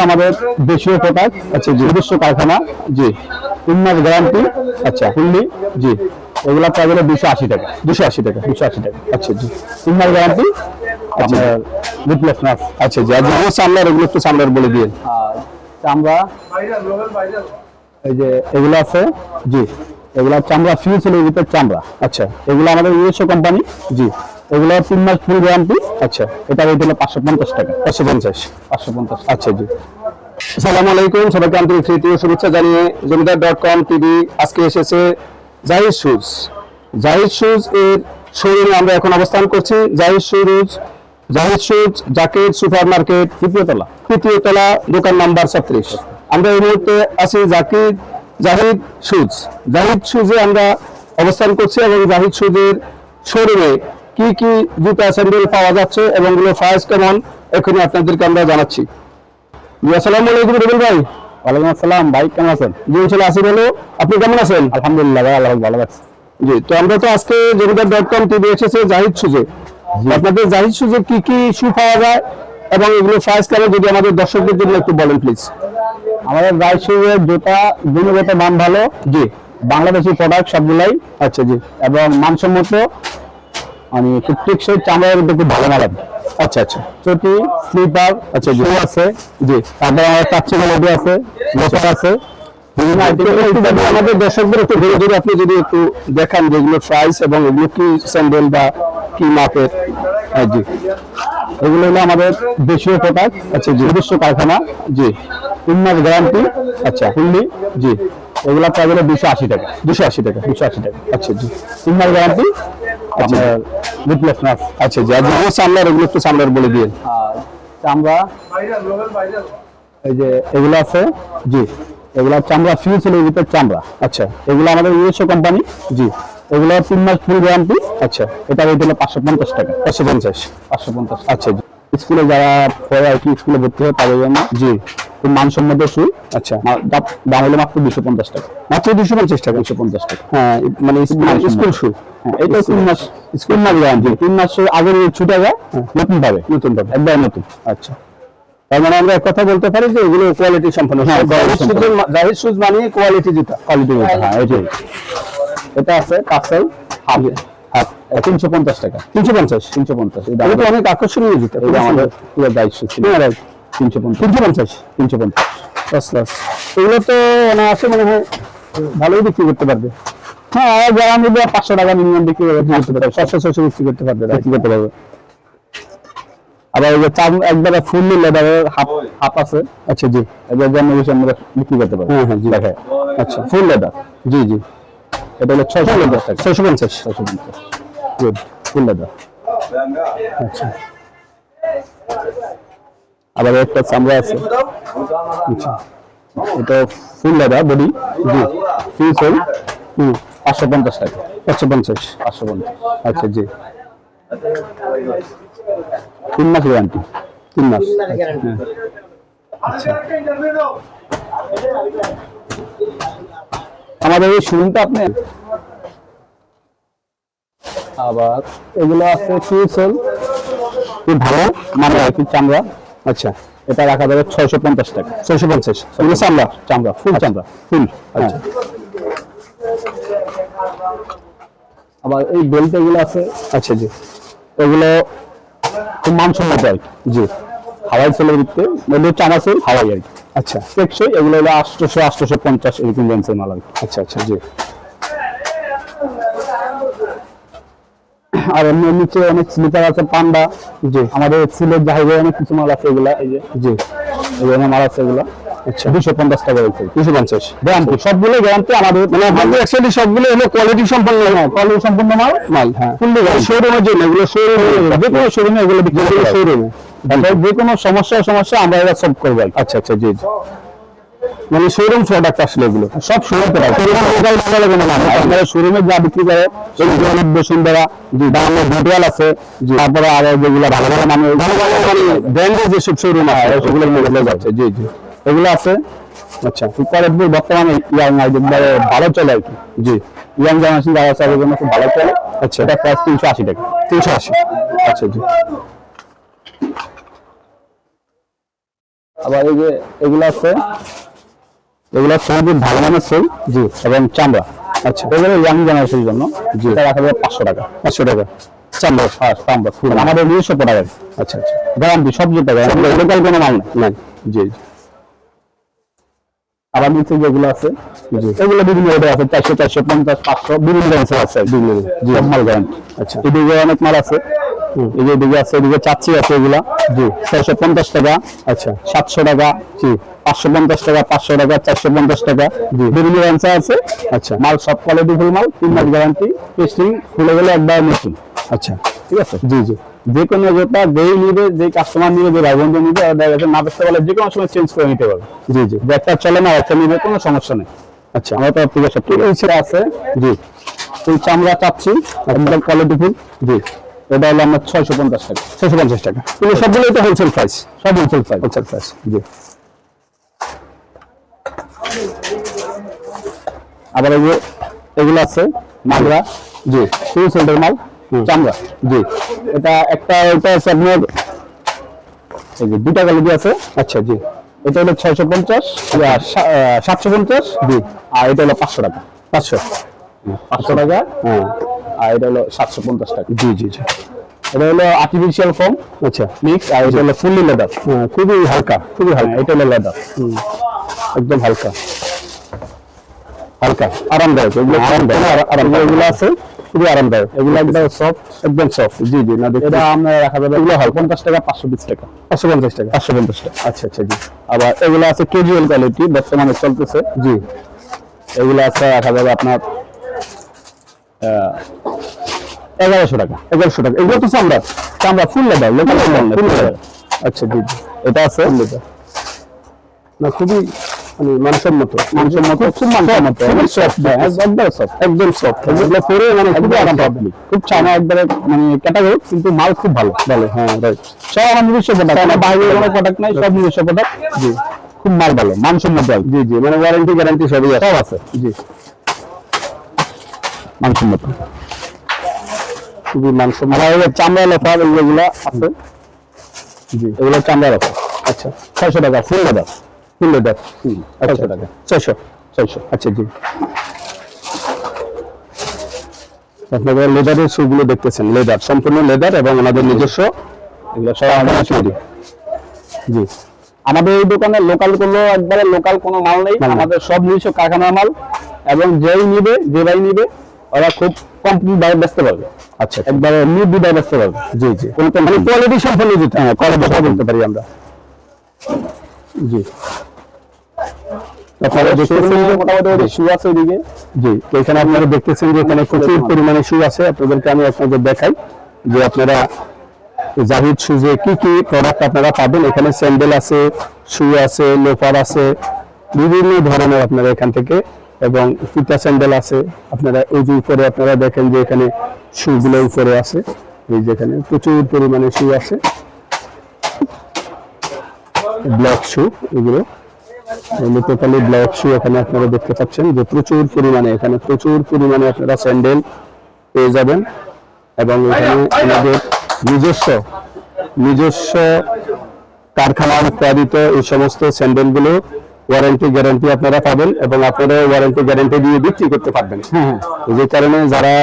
আমাদের দেশীয় প্রোডাক্ট আচ্ছা জি। নিজস্ব কারখানা জি। তিন মাস গ্যারান্টি আচ্ছা ফুললি জি। এগুলা প্রায় হলো দুশো আশি টাকা দুশো আশি টাকা দুশো আশি টাকা আচ্ছা জি। তিন মাস গ্যারান্টি রিপ্লেসমেন্ট আচ্ছা জি আর যেগুলো চামড়ার এগুলো একটু চামড়ার বলে দিয়ে চামড়া এই যে এগুলো আছে জি। এগুলো চামড়া ফিউজ হলো ভিতর চামড়া। আচ্ছা। এগুলো আমাদের নিজস্ব কোম্পানি জি। এগুলো তিন মাস ফুল গ্যারান্টি আচ্ছা। এটা রেট হলো পাঁচশো পঞ্চাশ টাকা। পাঁচশো পঞ্চাশ। পাঁচশো পঞ্চাশ। আচ্ছা জি। আসসালামু আলাইকুম। সবাইকে আন্তরিক তৃতীয় শুভেচ্ছা জানিয়ে জমিদার ডট কম টিভি আজকে এসেছে জাহিদ শুজ জাহিদ শুজ এর শোরুমে আমরা এখন অবস্থান করছি। Zahid shoes Zahid shoes Zakir super market তৃতীয় তলা। তৃতীয় তলা দোকান নাম্বার ছত্রিশ। আমরা এই মুহূর্তে আছি জাকির জাহিদ শুজ জাহিদ শুজে আমরা অবস্থান করছি এবং জাহিদ শুজের শোরুমে কি কি জুতা স্যান্ডেল পাওয়া যাচ্ছে এবং এগুলো প্রাইস কেমন এখনই আপনাদেরকে আমরা জানাচ্ছি। আসসালামু আলাইকুম রবিল ভাই। ওয়ালাইকুম আসসালাম ভাই কেমন আছেন? জি ইনশাল্লাহ আসি বলো। আপনি কেমন আছেন? আলহামদুলিল্লাহ ভাই আল্লাহ ভালো আছে। জি তো আমরা তো আজকে জমিদার ডট কম টিভি এসেছে জাহিদ সুজে। আপনাদের জাহিদ সুজে কি কি শু পাওয়া যায় এবং এগুলো প্রাইস কেমন যদি আমাদের দর্শকদের জন্য একটু বলেন প্লিজ আমাদের জাহিদ সুজের জুতা গুণগত মান ভালো জি। বাংলাদেশি প্রোডাক্ট সবগুলাই। আচ্ছা জি। এবং মানসম্মত মানে খুব টেকসই চামড়ার মধ্যে খুব ভালো মালাম আচ্ছা আচ্ছা। চটি স্লিপার আচ্ছা জি। আছে। জি। তারপরে আমাদের কাচ্চি মেলোডি আছে আছে। আইটেমের একটু যদি আমাদের দর্শকদের একটু ধরে ধরে আপনি যদি একটু দেখান যে এগুলো প্রাইস এবং এগুলো কি স্যান্ডেল বা কি মাপের হ্যাঁ, জি। এগুলো হলো আমাদের দেশীয় প্রোডাক্ট আচ্ছা জি। নিজস্ব কারখানা। জি। তিন মাস গ্যারান্টি। আচ্ছা ফুললি জি। এগুলা প্রায় হলো দুশো আশি টাকা। দুশো আশি টাকা দুশো আশি টাকা। আচ্ছা জি। তিন মাস গ্যারান্টি রিপ্লেসমেন্ট আচ্ছা জি। আর চামড়ার এগুলো একটু চামড়ার বলে দিয়ে চামড়া। এই যে এগুলো আছে জি। এগুলো চামড়া ফিউজ হলো ভিতর চামড়া। আচ্ছা। এগুলো আমাদের নিজস্ব কোম্পানি জি। এগুলো তিন মাস ফুল গ্যারান্টি আচ্ছা। এটা রেট হলো পাঁচশো পঞ্চাশ টাকা। পাঁচশো পঞ্চাশ। পাঁচশো পঞ্চাশ। আচ্ছা জি। স্কুলে যারা পড়ে আর কি স্কুলে ভর্তি হয় তাদের জন্য জি। মানসম্মত শু আচ্ছা। দাম- হলো মাত্র দুশো পঞ্চাশ টাকা। মাত্র দুশো পঞ্চাশ টাকা? দুশো পঞ্চাশ টাকা। হ্যাঁ মানে স্কুল শু হ্যাঁ এটা তিন মাস স্কুল মাস গ্যারান্টি তিন আগের ছুটে যায় নতুন পাবে নতুন পাবে একবার নতুন। আচ্ছা। তার মানে আমরা এক কথা বলতে পারি যে এগুলো কোয়ালিটি সম্পন্ন। হ্যাঁ জাহিদ শুজ মানে কোয়ালিটি জুতা কোয়ালিটি জুতা হ্যাঁ। এটাই। এটা আছে কাপসাই হাফ হাফ তিনশো পঞ্চাশ টাকা। তিনশো পঞ্চাশ। তিনশো পঞ্চাশ। এটা অনেক আকর্ষণীয় জুতা এটা আমাদের পুরো দায়িত্ব ছিল। তিনশো পঞ্চাশ। তিনশো পঞ্চাশ। তিনশো পঞ্চাশ। এগুলো তো মানে মনে হয় ভালোই বিক্রি করতে পারবে। হ্যাঁ যারা পাঁচশো টাকা মিনিমাম বিক্রি করতে পারবে। ছশো ছশো বিক্রি করতে পারবে বিক্রি করতে পারবে। আবার ওই যে একবারে ফুললি লেদারের হাফ হাফ আছে। আচ্ছা জি। এবার জন্য আমরা বিক্রি করতে পারি হ্যাঁ হ্যাঁ জি। আচ্ছা ফুল লেদার জি জি। এটা হলো ছয়শো লেদার টাকা। ছয়শো পঞ্চাশ। ছয়শো পঞ্চাশ। গুড ফুল লেদার আচ্ছা। আবার একটা চামড়া আছে। আচ্ছা। এটা ফুল লেদার বডি। জি। ফুল ফুল। হুম পাঁচশো পঞ্চাশ টাকা। পাঁচশো পঞ্চাশ। পাঁচশো পঞ্চাশ। আচ্ছা জি। তিন মাস গ্যারান্টি তিন মাস। হ্যাঁ। আচ্ছা। আমাদের এই শোরুমটা আপনি আবার এগুলো আছে ফিউসেল খুব ভালো মানে কি চামড়া। আচ্ছা এটা রাখা যাবে ছয়শো পঞ্চাশ টাকা। ছয়শো পঞ্চাশ। এগুলো চামড়া? চামড়া ফুল চামড়া ফুল আচ্ছা। আবার এই বেল্ট এগুলো আছে। আচ্ছা জি। এগুলো খুব মানসম্মত আর কি। জি। হাওয়াই সেলের ভিত্তিতে আমার সেল হাওয়াই আর কি। আচ্ছা টেকসই? এগুলো হলো আটশোশো আটশোশো পঞ্চাশ এরকম রেঞ্জের মাল আর আচ্ছা আচ্ছা জি। আর এমনি নিচে অনেক স্লিপার আছে পান্ডা। জি। আমাদের সিলেট জাহাজে অনেক কিছু মাল আছে এগুলা এই যে। জি। এগুলো মাল আছে এগুলা। আচ্ছা। দুশো পঞ্চাশ টাকা রয়েছে দুশো পঞ্চাশ। গ্যারান্টি সবগুলো গ্যারান্টি আমাদের মানে আমাদের অ্যাকচুয়ালি সবগুলো হলো কোয়ালিটি সম্পন্ন হ্যাঁ কোয়ালিটি সম্পন্ন মাল? মাল হ্যাঁ। শোরুমের জন্য এগুলো শোরুমে যে কোনো শোরুমে এগুলো বিক্রি শোরুমে যে কোনো সমস্যা সমস্যা আমরা এরা সলভ করব কি। আচ্ছা আচ্ছা জি জি। মানে শোরুম প্রোডাক্ট আসলে এগুলো। সব শোরুম প্রোডাক্ট আপনারা শোরুমে যা বিক্রি করে ভিডিয়াল আছে তারপরে আরও যেগুলো ভালো ভালো মানে মানে ব্র্যান্ডের যেসব শোরুম আছে সেগুলোর মধ্যে যাচ্ছে। জি জি। এগুলো আছে। আচ্ছা। পরে বর্তমানে ইয়াং ভালো চলে আর কি। জি। ইয়াং জেনারেশন যারা আছে জন্য খুব ভালো চলে। আচ্ছা। এটা প্রাইস তিনশো আশি টাকা। তিনশো আশি। আচ্ছা জি। আবার এই যে এগুলো আছে এগুলো সবই ভালো মানের সেল জি। এবং চামড়া। আচ্ছা। এগুলো ইয়াং জেনারেশনের জন্য। জি। এটা রাখা যাবে পাঁচশো টাকা। পাঁচশো টাকা। চামড়া হ্যাঁ চামড়া। ফুল। আমাদের নিজস্ব প্রোডাক্ট আচ্ছা আচ্ছা। গ্যারান্টি সবজি টাকা লোকাল কোনো মাল নাই। জি জি। আবার নিচে যেগুলো আছে জি। এগুলো বিভিন্ন রেটে আছে। চারশো চারশো পঞ্চাশ পাঁচশো বিভিন্ন রেঞ্জের আছে। বিভিন্ন। জি সব মাল গ্যারান্টি আচ্ছা। এদিকে অনেক মাল আছে। এই যে এদিকে আছে এদিকে চাচ্ছি আছে এগুলা। জি। ছয়শো পঞ্চাশ টাকা আচ্ছা। সাতশো টাকা জি। পাঁচশো পঞ্চাশ টাকা পাঁচশো টাকা চারশো পঞ্চাশ টাকা। জি। বিভিন্ন রেঞ্জ আছে। আচ্ছা। মাল সব কোয়ালিটি ফুল মাল তিন মাস গ্যারান্টি টেস্টিং খুলে গেলে একবার নতুন আচ্ছা। ঠিক আছে? জি জি। যে কোনো যেটা যেই নিবে যে কাস্টমার নিবে যে ভাই বন্ধু নিবে দেখা যাচ্ছে না বেচতে পারলে যে কোনো সময় চেঞ্জ করে নিতে পারবে। জি জি। একটা চলে না একটা নিবে কোনো সমস্যা নেই। আচ্ছা। আমার তো ঠিক আছে ঠিক আছে। আছে। জি। এই চামড়া চাচ্ছি একদম কোয়ালিটি ফুল জি। এটা হলো আমরা ছয়শো পঞ্চাশ টাকা। ছয়শো পঞ্চাশ টাকা। কিন্তু সবগুলোই তো হোলসেল প্রাইস সব হোলসেল প্রাইস হোলসেল প্রাইস জি। আবার এই যে এগুলো আছে মালরা। জি। ফুল সেন্টার মাল চামড়া। জি। এটা একটা এটা আছে আপনার এই যে দুটা কোয়ালিটি আছে। আচ্ছা জি। এটা হলো ছয়শো পঞ্চাশ সাতশো পঞ্চাশ জি। আর এটা হলো পাঁচশো টাকা। পাঁচশো। পাঁচশো টাকা। হ্যাঁ। আর এটা হলো সাতশো পঞ্চাশ টাকা। জি জি জি। এটা হলো আর্টিফিশিয়াল ফর্ম আচ্ছা। মিক্স আর এটা হলো ফুললি লেদার খুবই হালকা খুবই হালকা। এটা হলো লেদার একদম হালকা। হালকা আরামদায়ক এগুলো আরামদায়ক। আরামদায়ক। এগুলো আছে? খুবই আরামদায়ক। এগুলো একদম সফট একদম সফট জি জি না এটা আমরা রাখা যাবে এগুলো হয় পঞ্চাশ টাকা পাঁচশো বিশ টাকা। পাঁচশো পঞ্চাশ টাকা। পাঁচশো পঞ্চাশ টাকা। আচ্ছা আচ্ছা জি। আবার এগুলো আছে কেজুয়াল কোয়ালিটি বর্তমানে চলতেছে। জি। এগুলো আছে রাখা যাবে আপনার এগারোশো টাকা এগারোশো টাকা। এগুলো তো চামড়া চামড়া full leather local full leather আচ্ছা জি এটা আছে? লেদার। না খুবই মানে মানসম্মত। মানসম্মত খুব মানসম্মত। সফট একদম সফট একদম সফট এগুলো পরে মানে আরাম পাবলি খুব চানা একবারে মানে ক্যাটাগরি কিন্তু মাল খুব ভালো। ভালো হ্যাঁ রাইট সব আমার নিজস্ব প্রোডাক্ট আমার বাইরে কোনো প্রোডাক্ট নাই সব নিজস্ব প্রোডাক্ট জি। খুব মাল ভালো মানসম্মত। জি জি মানে ওয়ারেন্টি গ্যারান্টি সবই আছে। সব আছে। জি। মানসম্মত। খুবই মানসম্মত। আমার চামড়া লেফার এগুলো আছে। জি। এগুলো চামড়া লেফার আচ্ছা। ছয়শো টাকা ফুল লেদার ফুল লেদার ছয়শো টাকা। ছয়শো। ছয়শো। আচ্ছা জি। আপনারা লেদারের শুগুলো দেখতেছেন। লেদার সম্পূর্ণ লেদার এবং ওনাদের নিজস্ব এগুলো সব আমাদের তৈরি। জি। আমাদের এই দোকানে লোকাল কোনো একবারে লোকাল কোনো মাল নেই। আমাদের সব নিজস্ব কারখানার মাল। এবং যেই নিবে যে ভাই নিবে ওরা খুব কমপ্লিট দামে বেচতে পারবে আচ্ছা একবারে নির্দি দামে বেচতে পারবে জি জি। কোনো মানে কোয়ালিটি সম্পন্ন যেটা হ্যাঁ কোয়ালিটি বলতে পারি আমরা। জি। আপনারা দেখতেছেন যে এখানে আপনারা দেখতেছেন যে এখানে প্রচুর পরিমাণে শু আছে। আপনাদেরকে আমি আপনাদের দেখাই যে আপনারা জাহিদ শুজে কি কি প্রোডাক্ট আপনারা পাবেন। এখানে স্যান্ডেল আছে শু আছে লোফার আছে বিভিন্ন ধরনের আপনারা এখান থেকে এবং ফিতা স্যান্ডেল আছে। আপনারা এই যে উপরে আপনারা দেখেন যে এখানে শুগুলো উপরে আছে। এই যে এখানে প্রচুর পরিমাণে শু আছে। ব্ল্যাক শু এগুলো। টোটালি ব্ল্যাক শু এখানে আপনারা দেখতে পাচ্ছেন যে প্রচুর পরিমাণে, এখানে প্রচুর পরিমাণে আপনারা স্যান্ডেল পেয়ে যাবেন। এবং এখানে আমাদের নিজস্ব নিজস্ব কারখানার উৎপাদিত এই সমস্ত স্যান্ডেলগুলো ওয়ারেন্টি গ্যারান্টি আপনারা পাবেন এবং আপনারা ওয়ারেন্টি গ্যারান্টি দিয়ে বিক্রি করতে পারবেন। হ্যাঁ। যে কারণে যারা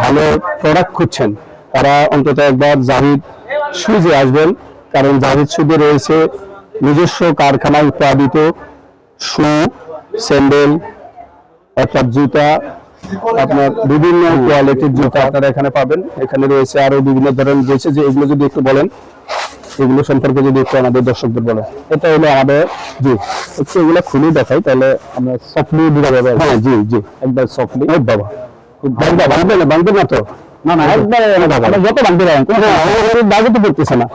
ভালো প্রোডাক্ট খুঁজছেন তারা অন্তত একবার জাহিদ সুজে আসবেন কারণ জাহিদ সুজে রয়েছে নিজস্ব কারখানায় উৎপাদিত শু স্যান্ডেল অর্থাৎ জুতা আপনার বিভিন্ন কোয়ালিটির জুতা আপনারা এখানে পাবেন। এখানে রয়েছে আরও বিভিন্ন ধরনের রয়েছে যে এগুলো যদি একটু বলেন এগুলো সম্পর্কে যদি একটু আমাদের দর্শকদের বলেন এটা হলো আমাদের জি একটু এগুলো খুলে দেখাই তাহলে আমরা সফটলি দিতে পারব হ্যাঁ জি জি। একবার সফটলি বাবা। বাংলা বাংলা না বাংলা না তো? না না একবারে আমরা যত বাংলা পারেন কোনো দাগে তো পড়তেছে না।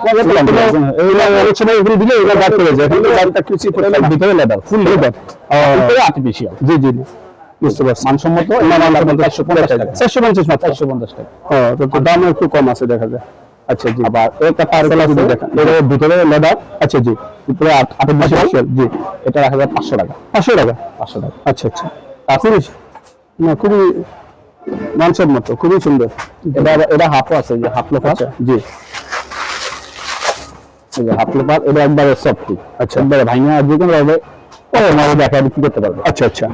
এইগুলো অনেক সময় এগুলো দিলে এগুলো দাগ করে যায়। কিন্তু দাগটা কিছু ভিতরে লেদার ফুল লেদার উপরে আর্টিফিশিয়াল জি জি জি। বুঝতে পারছি। মানসম্মত চারশো পঞ্চাশ টাকা। চারশো পঞ্চাশ চারশো পঞ্চাশ টাকা। তো দাম একটু কম আছে দেখা যায়। আচ্ছা জি। আবার একটা পার্সেল আছে এর ভিতরে লেদার আচ্ছা জি। উপরে আর্টিফিশিয়াল জি। এটা রাখা যায় পাঁচশো টাকা। পাঁচশো টাকা? পাঁচশো টাকা। আচ্ছা আচ্ছা। আপনি না খুবই খুবই সুন্দর। এটা এটা হাফও আছে যে হাফ লোক আছে। জি। হাফ এটা একবারে সফটি আচ্ছা। একবারে ভাঙা যে কোনো ভাবে ও দেখা বিক্রি করতে পারবে। আচ্ছা আচ্ছা।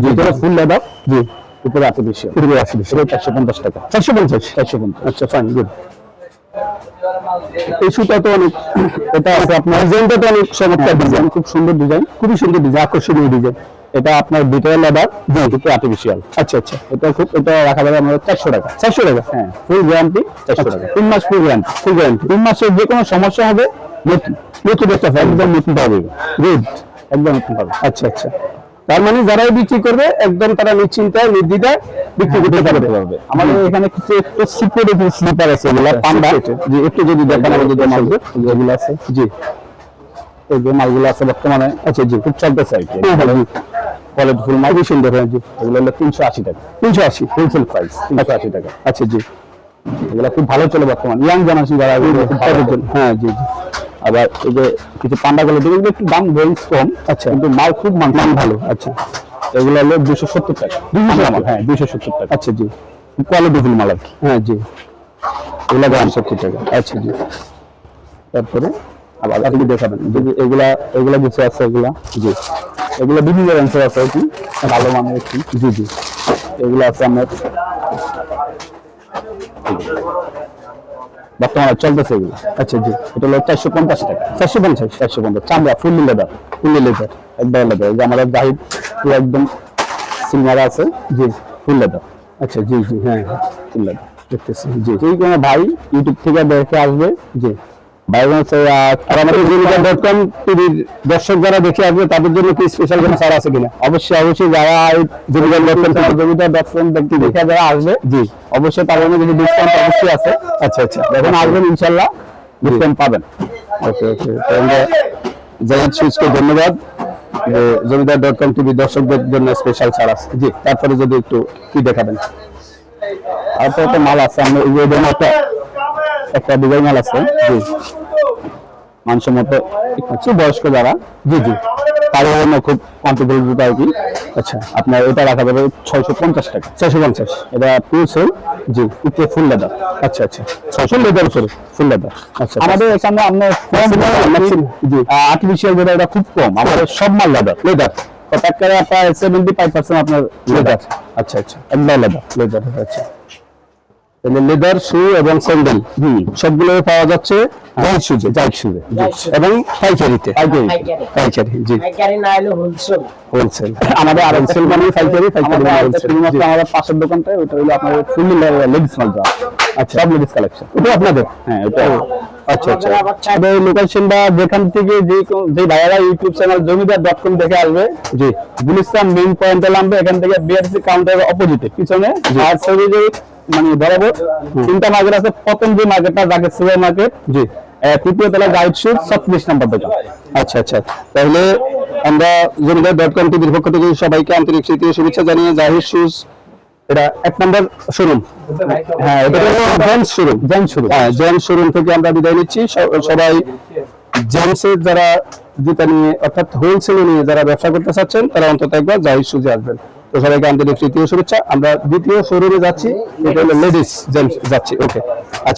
জি এটা ফুল লেদার জি। উপরে আর্টিফিশিয়াল উপরে আর্টিফিশিয়াল চারশো পঞ্চাশ টাকা। চারশো পঞ্চাশ? চারশো পঞ্চাশ। আচ্ছা ফাইন গুড এই শুটা তো অনেক এটা আপনার ডিজাইনটা তো অনেক চমৎকার ডিজাইন খুব সুন্দর ডিজাইন খুবই সুন্দর ডিজাইন আকর্ষণীয় ডিজাইন এটা আপনার লেদার আর্টিফিশিয়াল আচ্ছা আচ্ছা। এটা খুব এটা রাখা যাবে আমাদের চারশো টাকা। চারশো টাকা? হ্যাঁ ফুল গ্যারান্টি চারশো টাকা। তিন মাস ফুল গ্যারান্টি ফুল গ্যারান্টি তিন মাসের যে কোনো সমস্যা হবে নতুন নতুন একটা একদম নতুন পাবে। গুড একদম নতুন পাবে। আচ্ছা আচ্ছা। তার মানে যারাই বিক্রি করবে একদম তারা নিশ্চিন্তায় নির্দ্বিধায় বিক্রি করতে পারবে। আমাদের এখানে কিছু একটু সিক্রেট স্লিপার আছে এগুলো পান্ডা। যে একটু যদি দেখান আমাদের যে মালগুলো। যেগুলো আছে। জি। এই যে মালগুলো আছে বর্তমানে আচ্ছা জি খুব চলতেছে আর কি। কোয়ালিটি ফুল মাল। সুন্দর হয় জি। এগুলো হলো তিনশো আশি টাকা। তিনশো আশি। হোলসেল প্রাইস তিনশো আশি টাকা। আচ্ছা জি। এগুলো খুব ভালো চলে বর্তমান। ইয়াং জেনারেশন যারা হ্যাঁ জি জি। আবার এই যে কিছু পান্ডা গুলো এগুলো একটু দাম রেঞ্জ কম আচ্ছা। কিন্তু মাল খুব মান ভালো। আচ্ছা। এগুলো হলো দুশো সত্তর টাকা। দুশো মাল হ্যাঁ দুশো সত্তর টাকা। আচ্ছা জি। কোয়ালিটি ফুল মাল আর কি। হ্যাঁ জি। এগুলো দাম সত্তর টাকা। আচ্ছা জি। তারপরে আবার আপনি দেখাবেন। যে যে এগুলা এগুলা কিছু আছে এগুলা? জি। এগুলো বিভিন্ন অ্যান্সার আছে কি? ভালো মানের একটি জি জি। এগুলো আছে আমার বর্তমানে চলতেছে এগুলো। আচ্ছা জি। এটা হলো চারশো পঞ্চাশ টাকা। চারশো পঞ্চাশ চারশো পঞ্চাশ। চামড়া লেদার ফুললি লেদার, একদম লেদার। যে আমাদের একদম সিলমারা আছে। জি, ফুল লেদার। আচ্ছা জি জি হ্যাঁ ফুল লেদার। দেখতেছি। জি ঠিক ভাই ইউটিউব থেকে দেখে আসবে, জি। দর্শক যারা দেখে আসবে তাদের জন্য কি স্পেশাল কোনো ছাড় আছে কিনা? অবশ্যই অবশ্যই যারা কম দেখতে দেখে যারা আসবে জি। অবশ্যই তার জন্য কিছু ডিসকাউন্ট অবশ্যই আছে। আচ্ছা আচ্ছা। যখন আসবেন ইনশাল্লাহ ডিসকাউন্ট পাবেন। ওকে ওকে। তাহলে জাহিদ সুইচকে ধন্যবাদ। জমিদার ডট কম টিভি দর্শকদের জন্য স্পেশাল ছাড় আছে। জি তারপরে যদি একটু কি দেখাবেন? আর তো একটা মাল আছে আমরা একটা একটা ডিজাইন মাল আছে। জি। মানসম্মত একটু বয়স্ক যারা জি জি তাদের জন্য খুব কমফোর্টেবল জুতো আর কি আচ্ছা আপনার এটা রাখা যাবে ছয়শো পঞ্চাশ টাকা। ছয়শো পঞ্চাশ। এটা পিউ সেল জি উপরে ফুল লেদার আচ্ছা আচ্ছা। ছয়শো লেদার উপরে ফুল লেদার আচ্ছা আমাদের এখানে আপনার জি। আর্টিফিশিয়াল যেটা এটা খুব কম। আমাদের সব মাল লেদার লেদার আপনার সেভেন্টি ফাইভ পার্সেন্ট আপনার লেদার আচ্ছা আচ্ছা। একদম লেদার লেদার আচ্ছা। লেদার শু এবং স্যান্ডেল সবগুলো পাওয়া যাচ্ছে শুজে জাইড শুজে এবং পাইকারিতে। পাইকারি। পাইকারি জি। পাইকারি না হলে হোলসেল হোলসেল আমাদের আর হোলসেল মানে পাইকারি পাইকারি মানে হোলসেল আমাদের পাশের দোকানটা ওটা হলো আপনার ফুল লেডিস মাল যা আচ্ছা। সব লেডিস কালেকশন ওটা আপনাদের? হ্যাঁ ওটা আচ্ছা আচ্ছা। আমাদের লোকেশনটা যেখান থেকে যে যে ভাইয়ারা YouTube channel Zamindar dot com দেখে আসবে জি। গুলিস্তান মেইন পয়েন্টে নামবে এখান থেকে বিআরসি কাউন্টারের অপোজিটে পিছনে আর মানে বরাবর। তিনটা মার্কেট আছে প্রথম যে মার্কেটটা জাকের সুপার মার্কেট জি। তৃতীয় তলা গাইড শুট ছত্রিশ নম্বর দোকান। আচ্ছা আচ্ছা। তাহলে আমরা জমিদার ডট কম টিভির পক্ষ থেকে সবাইকে আন্তরিক ও শুভেচ্ছা জানিয়ে জাহির শুজ এটা এক নম্বর শোরুম হ্যাঁ এটা শোরুম জেন্টস শোরুম হ্যাঁ জেন্টস শোরুম থেকে আমরা বিদায় নিচ্ছি। সবাই জেন্টসের যারা জুতা নিয়ে অর্থাৎ হোলসেল নিয়ে যারা ব্যবসা করতে চাচ্ছেন তারা অন্তত একবার জাহির সুজে আসবেন। তো সবাইকে আন্তরিক তৃতীয় শুভেচ্ছা। আমরা দ্বিতীয় শোরুমে যাচ্ছি, এটা হলো লেডিস জেন্টস যাচ্ছি ওকে আচ্ছা।